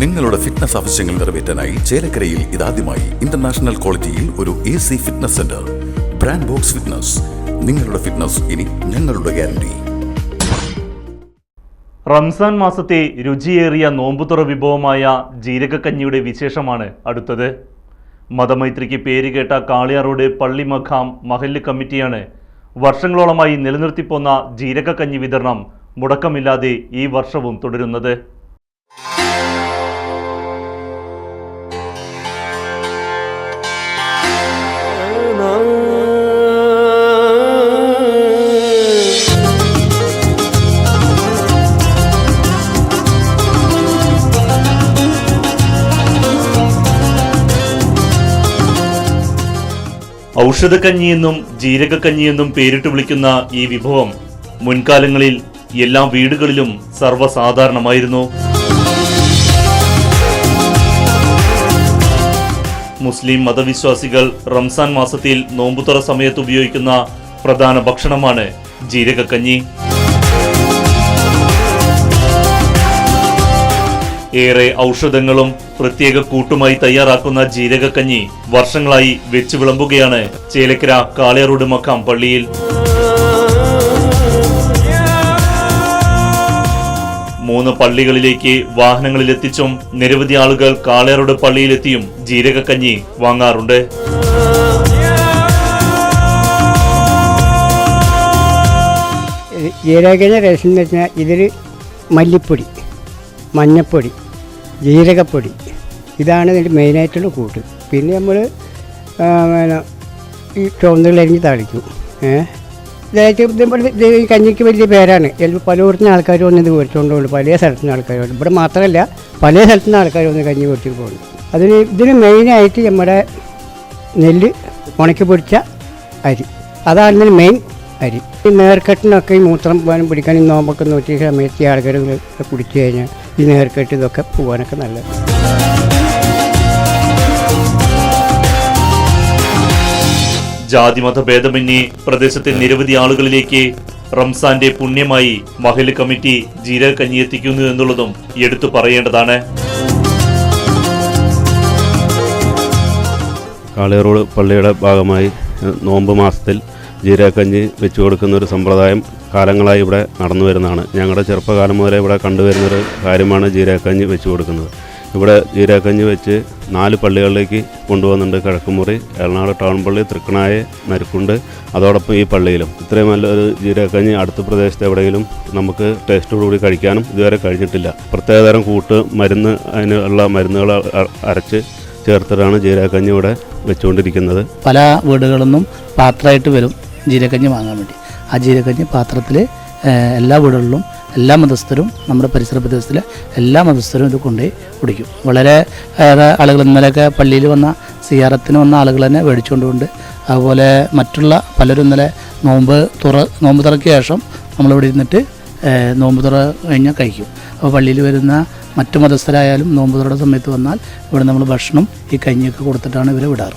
നിങ്ങളുടെ ഫിറ്റ്നസ് ആവശ്യങ്ങൾ നിറവേറ്റാനായി ചേലക്കരയിൽ ഇതാദ്യമായി ഇന്റർനാഷണൽ ക്വാളിറ്റിയിൽ ഒരു A C fitness centre brand Box Fitness നിങ്ങളുടെ ഫിറ്റ്നസ് ഇനി ഞങ്ങളുടെ ഗ്യാരണ്ടി റംസാൻ മാസത്തെ രുചിയേറിയ നോമ്പുതുറ വിഭവമായ ജീരകക്കഞ്ഞിയുടെ വിശേഷമാണ് അടുത്തത്. മതമൈത്രിക്ക് പേരുകേട്ട കാളിയാറോഡ് പള്ളി മഖാം മഹല്ല് കമ്മിറ്റിയാണ് വർഷങ്ങളോളമായി നിലനിർത്തിപ്പോന്ന ജീരകക്കഞ്ഞി വിതരണം മുടക്കമില്ലാതെ ഈ വർഷവും തുടരുന്നത്. ഔഷധക്കഞ്ഞിയെന്നും ജീരകക്കഞ്ഞിയെന്നും പേരിട്ട് വിളിക്കുന്ന ഈ വിഭവം മുൻകാലങ്ങളിൽ എല്ലാ വീടുകളിലും സർവസാധാരണമായിരുന്നു. മുസ്ലിം മതവിശ്വാസികൾ റംസാൻ മാസത്തിൽ നോമ്പുതുറ സമയത്ത് ഉപയോഗിക്കുന്ന പ്രധാന ഭക്ഷണമാണ് ജീരകക്കഞ്ഞി. ഏറെ ഔഷധങ്ങളും പ്രത്യേക കൂട്ടുമായി തയ്യാറാക്കുന്ന ജീരകക്കഞ്ഞി വർഷങ്ങളായി വെച്ചു വിളമ്പുകയാണ്. ചേലക്കര കാളിയാറോഡ് മക്കാം പള്ളിയിൽ. മൂന്ന് പള്ളികളിലേക്ക് വാഹനങ്ങളിലെത്തിച്ചും നിരവധി ആളുകൾ കാളയാറോഡ് പള്ളിയിലെത്തിയും ജീരകക്കഞ്ഞി വാങ്ങാറുണ്ട്. ജീരകഞ്ഞ രസം എന്ന് വെച്ചാൽ ഇതിൽ മല്ലിപ്പൊടി മഞ്ഞപ്പൊടി. ജീരകപ്പൊടി. ഇതാണ് ഇതിന്റെ മെയിനായിട്ടുള്ള കൂട്ട്. പിന്നെ നമ്മൾ പിന്നെ ഈ ചുവന്നുകളരിഞ്ഞ് താളിക്കും. ഏ? ഇതായിട്ട് ഇത് ഈ കഞ്ഞിക്ക് വലിയ പേരാണ്. ചിലപ്പോൾ പലയിടത്തുനിന്ന് ആൾക്കാർ വന്ന് ഇത് മേടിച്ചുകൊണ്ട് പോകുന്നു പല സ്ഥലത്തുനിന്ന് ആൾക്കാർ വന്നു. ഇവിടെ മാത്രമല്ല പല സ്ഥലത്തുനിന്ന് ആൾക്കാർ വന്ന് കഞ്ഞി കുറച്ചിട്ട് പോകുന്നു അതിന് ഇതിന് മെയിനായിട്ട് നമ്മുടെ നെല്ല് ഉണക്കി പൊടിച്ച അരി. അതാണ് ഇതിന് മെയിൻ അരി. ഈ നേർക്കെട്ടിനൊക്കെ ഈ മൂത്രം പോകാനും പിടിക്കാൻ ഈ നോമ്പൊക്കെ നോക്കിയ സമയത്ത് ഈ ആൾക്കാർ കുടിച്ചു കഴിഞ്ഞാൽ ഈ നേർക്കെട്ട് ഇതൊക്കെ പോകാനൊക്കെ നല്ലത്. ജാതിമത ഭേദമന്യേ പ്രദേശത്തെ നിരവധി ആളുകളിലേക്ക് റംസാന്റെ പുണ്യമായി മഹൽ കമ്മിറ്റി ജീരകക്കഞ്ഞി എത്തിക്കുന്നു എന്നുള്ളതും എടുത്തു പറയേണ്ടതാണ്. കാളിയറോഡ് പള്ളിയുടെ ഭാഗമായി നോമ്പ് മാസത്തിൽ ജീരകക്കഞ്ഞി വെച്ചു കൊടുക്കുന്ന ഒരു സമ്പ്രദായം കാലങ്ങളായി ഇവിടെ നടന്നു വരുന്നതാണ്. ഞങ്ങളുടെ ചെറുപ്പകാലം മുതലേ ഇവിടെ കണ്ടുവരുന്നൊരു കാര്യമാണ് ജീരകക്കഞ്ഞി വെച്ച് കൊടുക്കുന്നത്. ഇവിടെ ജീരകക്കഞ്ഞി വെച്ച് നാല് പള്ളികളിലേക്ക് കൊണ്ടുപോകുന്നുണ്ട് കിഴക്കുമുറി എറണാകുളം ടൗൺ പള്ളി തൃക്കണായ നരുക്കുണ്ട്. അതോടൊപ്പം ഈ പള്ളിയിലും. ഇത്രയും നല്ലൊരു ജീരകക്കഞ്ഞി അടുത്ത പ്രദേശത്ത് എവിടെയെങ്കിലും നമുക്ക് ടേസ്റ്റോടുകൂടി കഴിക്കാനും ഇതുവരെ കഴിഞ്ഞിട്ടില്ല. പ്രത്യേകതരം കൂട്ട് മരുന്ന് അതിനുള്ള മരുന്നുകൾ അരച്ച് ചേർത്തിട്ടാണ് ജീരകക്കഞ്ഞി ഇവിടെ വെച്ചുകൊണ്ടിരിക്കുന്നത്. പല വീടുകളിൽ നിന്നും പാത്രമായിട്ട് വരും ജീരകഞ്ഞി വാങ്ങാൻ വേണ്ടി. ആ ജീരകഞ്ഞി പാത്രത്തിൽ എല്ലാ വീടുകളിലും എല്ലാ മതസ്ഥരും നമ്മുടെ പരിസര പ്രദേശത്തിലെ എല്ലാ മതസ്ഥരും ഇത് കൊണ്ടുപോയി കുടിക്കും. വളരെ ആളുകൾ ഇന്നലെയൊക്കെ പള്ളിയിൽ വന്ന സിയാറത്തിന് വന്ന ആളുകൾ തന്നെ മേടിച്ചുകൊണ്ടുണ്ട് അതുപോലെ മറ്റുള്ള പലരും ഇന്നലെ നോമ്പ് തുറ നോമ്പ് തുറക്കിയ ശേഷം നമ്മളിവിടെ ഇരുന്നിട്ട് നോമ്പ് തുറ കഴിഞ്ഞാൽ കഴിക്കും. അപ്പോൾ പള്ളിയിൽ വരുന്ന മറ്റു മതസ്ഥരായാലും നോമ്പ് തുറയുടെ സമയത്ത് വന്നാൽ ഇവിടെ നമ്മൾ ഭക്ഷണം ഈ കഞ്ഞിയൊക്കെ കൊടുത്തിട്ടാണ് ഇവരെ വിടാറ്.